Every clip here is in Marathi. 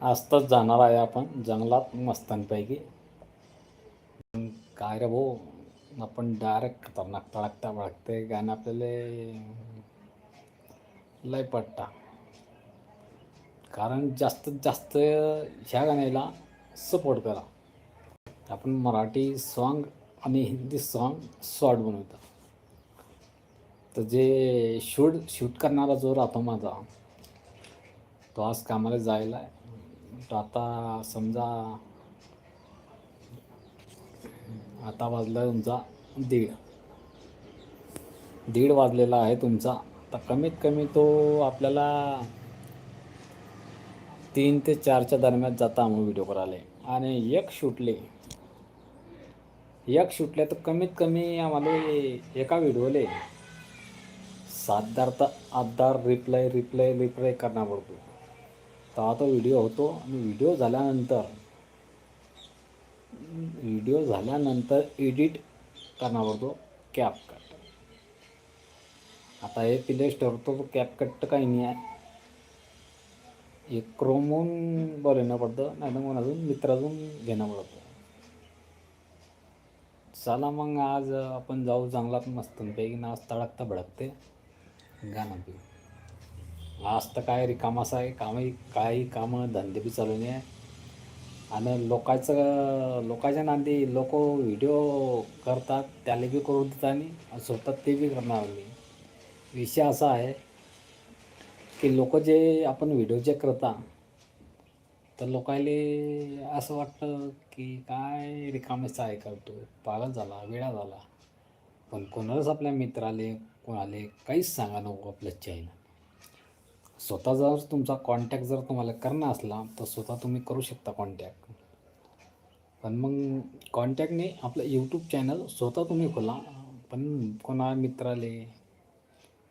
आजच जाणार आहे आपण जंगलात मस्तांपैकी काय रे भाऊ? आपण डायरेक्ट खतरनाक तळकता भडकते गाणं आपल्याला लय पट्टा. कारण जास्तीत जास्त ह्या गाण्याला सपोर्ट करा. आपण मराठी सॉन्ग आणि हिंदी सॉन्ग शॉर्ट बनवतो. तर जे शूट शूट करणारा जो राहतो माझा तो आज कामाला जायला आहे आता समजा आता वाजला तुमचा दीड. दीड वाजलेला आहे तुमचा. तर कमीत कमी तो आपल्याला तीन ते चारच्या दरम्यान जाता आम्ही व्हिडिओ करायला. आणि एक शूटले एक शूटले तर कमीत कमी आम्हाला एका व्हिडिओले सातदार तर आठदार रिप्लाय रिप्लाय रिप्लाय करणार पडतो तेव्हा तो व्हिडिओ होतो आणि व्हिडिओ झाल्यानंतर व्हिडिओ झाल्यानंतर एडिट करणार पडतो कॅप कट आता हे प्ले तो कॅप कट तर काही नाही आहे. एक क्रोमून बोलणं पडतं नाही तर मग अजून मित्राजून घेणं पडतं. चला मग आज आपण जाऊ चांगला मस्तपैकी ना आज तडकता भडकते. गाणं पिऊ. आज तर काय रिकामाचं आहे कामही काही कामं धंदे बी चालू नाही आहे आणि लोकांचं लोकांच्या नांदी लोक व्हिडिओ करतात त्याला बी करू देतात आणि स्वतः ते बी करणार मी. विषय असा आहे की लोक जे आपण व्हिडिओ जे करता तर लोकायले असं वाटतं की काय रिकामेच आहे करतो. पागल झाला वेळा झाला. पण कोणालाच आपल्या मित्राले कोणाले काहीच सांगा नको आपल्या चॅनल स्वतः जर तुमचा कॉन्टॅक्ट जर तुम्हाला करणं असला तर स्वतः तुम्ही करू शकता कॉन्टॅक्ट पण मग कॉन्टॅक्टने आपलं यूट्यूब चॅनल स्वतः तुम्ही खोला. पण कोणा मित्राले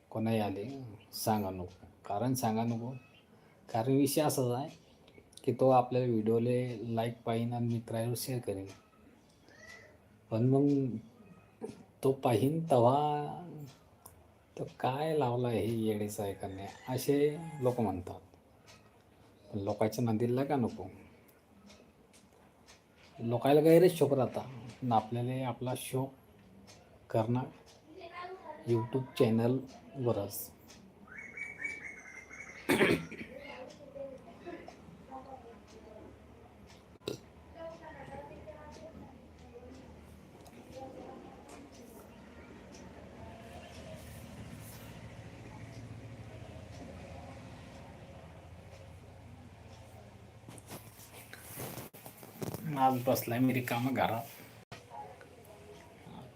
कोणाही आले सांगा नको. कारण सांगा नको. कारण विषय असाच आहे की तो आपल्या व्हिडिओले लाईक पाहिन आणि मित्रावर शेअर करेन. पण मग तो पाहिन तेव्हा तर काय लावला हे येडीचा आहे करणे असे लोक म्हणतात. पण लोकांच्या नदीला का नको? लोकायला गैरच शोक राहता. पण आपल्याला आपला शोक करणं यूट्यूब चॅनलवरच आज बसलाय मी रिकामा घरात.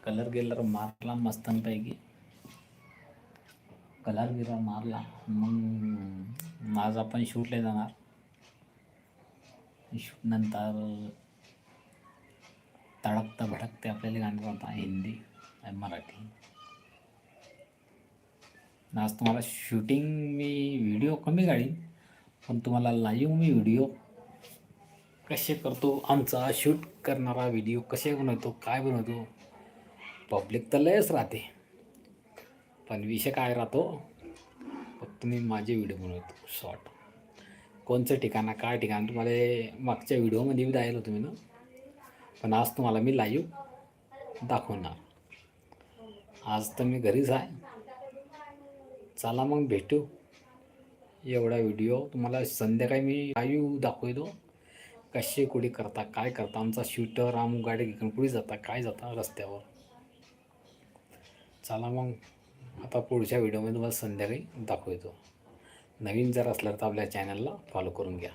कलर गेलर मारला मस्तांपैकी कलर गिलर मारला. मग आज आपण शूटला जाणार. शूट नंतर तडकता भडकते आपल्याला गाणं होता हिंदी आणि मराठी. आज तुम्हाला शूटिंग मी व्हिडिओ कमी काढीन पण तुम्हाला लाईव्ह मी व्हिडिओ कसे करतो आमचा शूट करणारा व्हिडिओ कसे बनवतो काय बनवतो पब्लिक तर लयच राहते. पण विषय काय राहतो फक्त मी माझे व्हिडिओ बनवतो शॉर्ट कोणचं ठिकाण काय ठिकाण तुम्हाला मागच्या व्हिडिओमध्ये बी दायला तुम्ही ना. पण आज तुम्हाला मी लाईव्ह दाखवणार. आज तर मी घरीच आहे. चला मग भेटू. एवढा व्हिडिओ तुम्हाला संध्याकाळी मी लाईव्ह दाखवतो. कसे कुठे करता काय करता? आमचा शूटर आम गाडी घेऊन कुठे जाता काय जाता रस्त्यावर? चला मग आता पुढच्या व्हिडिओमध्ये तुम्हाला संध्याकाळी दाखवतो. नवीन जर असलं तर आपल्या चॅनलला फॉलो करून घ्या.